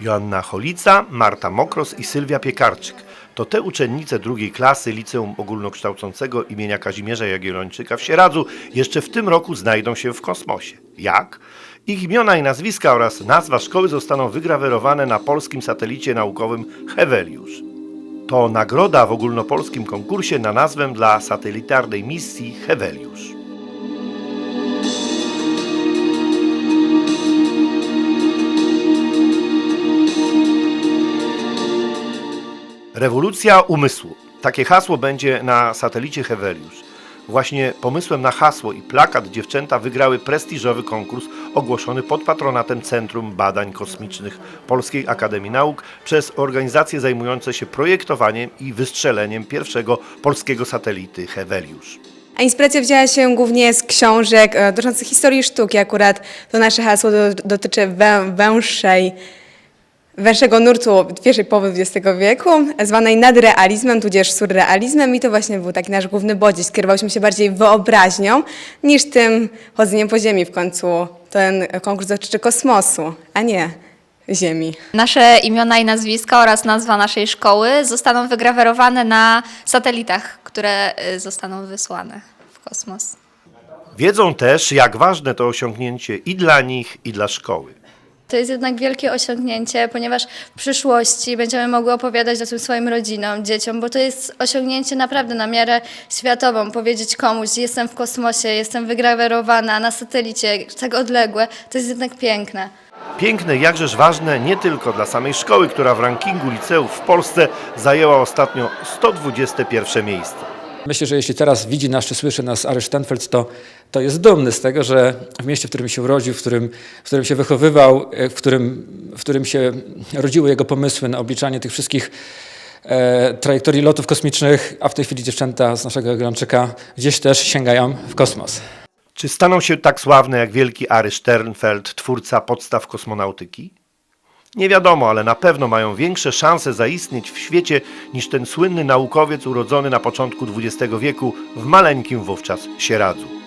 Joanna Cholica, Marta Mokros i Sylwia Piekarczyk. To te uczennice drugiej klasy Liceum Ogólnokształcącego imienia Kazimierza Jagiellończyka w Sieradzu jeszcze w tym roku znajdą się w kosmosie. Jak? Ich imiona i nazwiska oraz nazwa szkoły zostaną wygrawerowane na polskim satelicie naukowym Hevelius. To nagroda w ogólnopolskim konkursie na nazwę dla satelitarnej misji Hevelius. Rewolucja umysłu. Takie hasło będzie na satelicie Hevelius. Właśnie pomysłem na hasło i plakat dziewczęta wygrały prestiżowy konkurs ogłoszony pod patronatem Centrum Badań Kosmicznych Polskiej Akademii Nauk przez organizacje zajmujące się projektowaniem i wystrzeleniem pierwszego polskiego satelity Hevelius. A inspiracja wzięła się głównie z książek e, dotyczących historii sztuki. Akurat to nasze hasło do, dotyczy wę, węższej, węższego nurtu pierwszej połowy XX wieku, zwanej nadrealizmem, tudzież surrealizmem i to właśnie był taki nasz główny bodziec. Kierowaliśmy się bardziej wyobraźnią niż tym chodzeniem po ziemi w końcu. Ten konkurs dotyczy kosmosu, a nie ziemi. Nasze imiona i nazwiska oraz nazwa naszej szkoły zostaną wygrawerowane na satelitach, które y, zostaną wysłane w kosmos. Wiedzą też, jak ważne to osiągnięcie i dla nich, i dla szkoły. To jest jednak wielkie osiągnięcie, ponieważ w przyszłości będziemy mogły opowiadać o tym swoim rodzinom, dzieciom, bo to jest osiągnięcie naprawdę na miarę światową. Powiedzieć komuś, jestem w kosmosie, jestem wygrawerowana na satelicie, tak odległe, to jest jednak piękne. Piękne jakżeż ważne nie tylko dla samej szkoły, która w rankingu liceów w Polsce zajęła ostatnio 121 miejsce. Myślę, że jeśli teraz widzi nas czy słyszy nas Ary Stenfeld, to, to jest dumny z tego, że w mieście, w którym się urodził, w którym, w którym się wychowywał, e, w którym, w którym się rodziły jego pomysły na obliczanie tych wszystkich e, trajektorii lotów kosmicznych, a w tej chwili dziewczęta z naszego Jagiellończyka gdzieś też sięgają w kosmos. Czy staną się tak sławne jak wielki Ary Sternfeld, twórca podstaw kosmonautyki? Nie wiadomo, ale na pewno mają większe szanse zaistnieć w świecie niż ten słynny naukowiec urodzony na początku XX wieku w maleńkim wówczas Sieradzu.